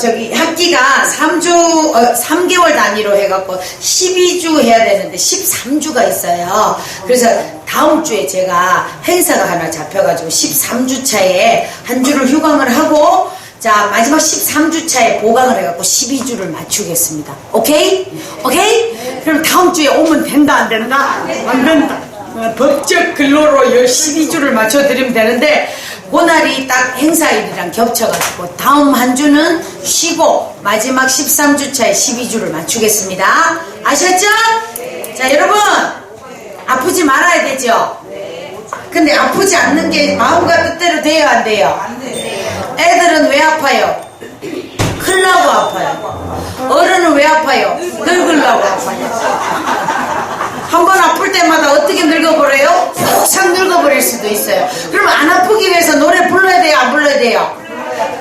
저기 학기가 3주, 어, 3개월 단위로 해갖고 12주 해야 되는데 13주가 있어요. 그래서 다음 주에 제가 행사가 하나 잡혀가지고 13주 차에 한 주를 휴강을 하고 자, 마지막 13주 차에 보강을 해갖고 12주를 맞추겠습니다. 오케이? 오케이? 그럼 다음 주에 오면 된다, 안 된다? 안 된다. 어, 법적 근로로 12주를 맞춰드리면 되는데, 그날이 딱 행사일이랑 겹쳐가지고, 다음 한 주는 쉬고, 마지막 13주 차에 12주를 맞추겠습니다. 아셨죠? 자, 여러분! 아프지 말아야 되죠? 근데 아프지 않는 게 마음과 뜻대로 돼요, 안 돼요? 애들은 왜 아파요? 클라고 아파요. 어른은 왜 아파요? 늙으려고 아파요. 한 번 아플 때마다 어떻게 늙어버려요? 싹 늙어버릴 수도 있어요. 그럼 안 아프기 위해서 노래 불러야 돼요? 안 불러야 돼요?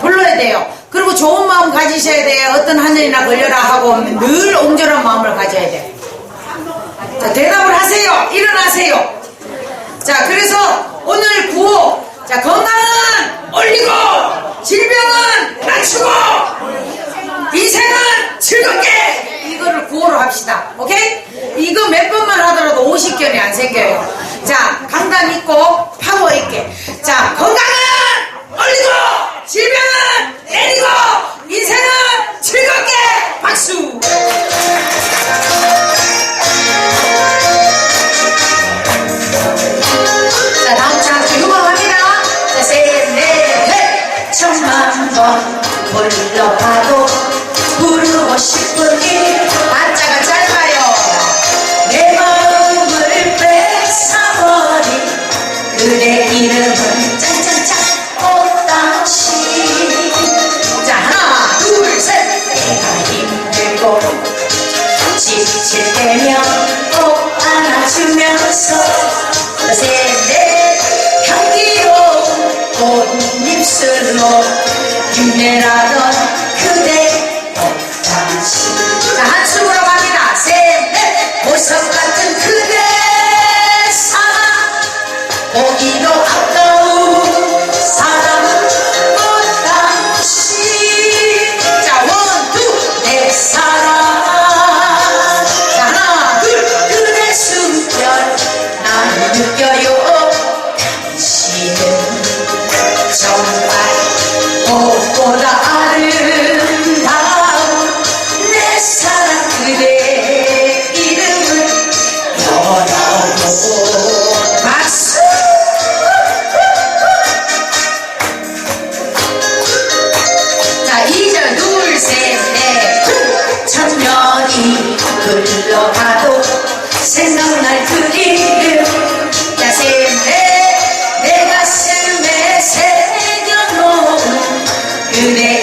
불러야 돼요. 그리고 좋은 마음 가지셔야 돼요. 어떤 하늘이나 걸려라 하고 늘 옹졸한 마음을 가져야 돼요. 자, 대답을 하세요. 일어나세요. 자, 그래서 오늘 구호. 자, 건강은 올리고, 질병은 낮추고, 인생은 즐겁게! 이거를 구호로 합시다. 오케이? 천만 번 불러봐도 부르고 싶은 이짧 보석 같은 그대 사랑 보기도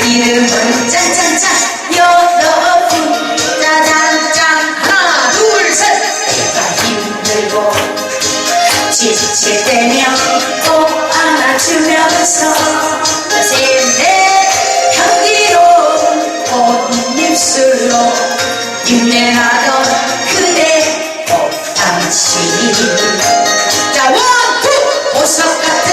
이름은 짠짠짠, 여러분. 짜잔짠, 하나, 둘, 셋. 내가 힘들고 지칠 때면 꼭 안아주면서 셋넷 향기로운 꽃잎술로 윤내나던 그대 꽃 당신 자 원투 보석 같은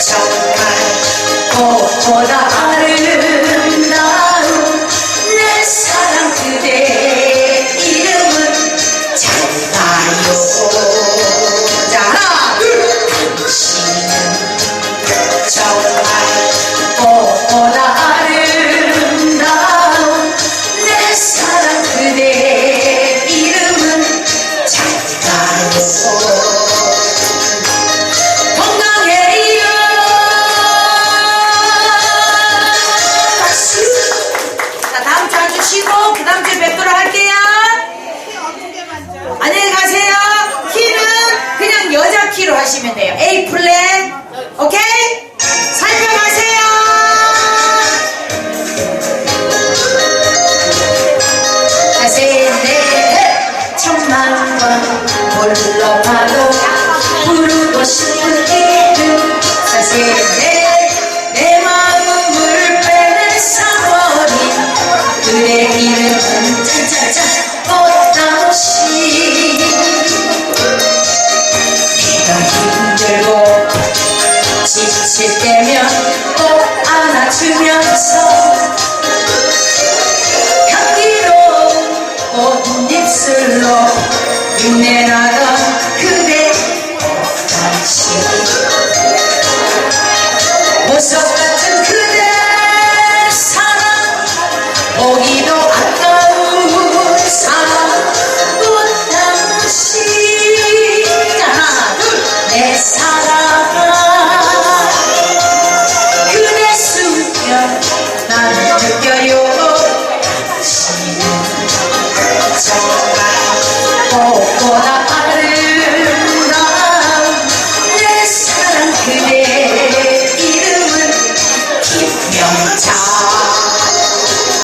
정말 쉬고 그 다음 주에 뵙도록 할게요. 안녕히 가세요. 키는 그냥 여자 키로 하시면 돼요. A 플랫 둘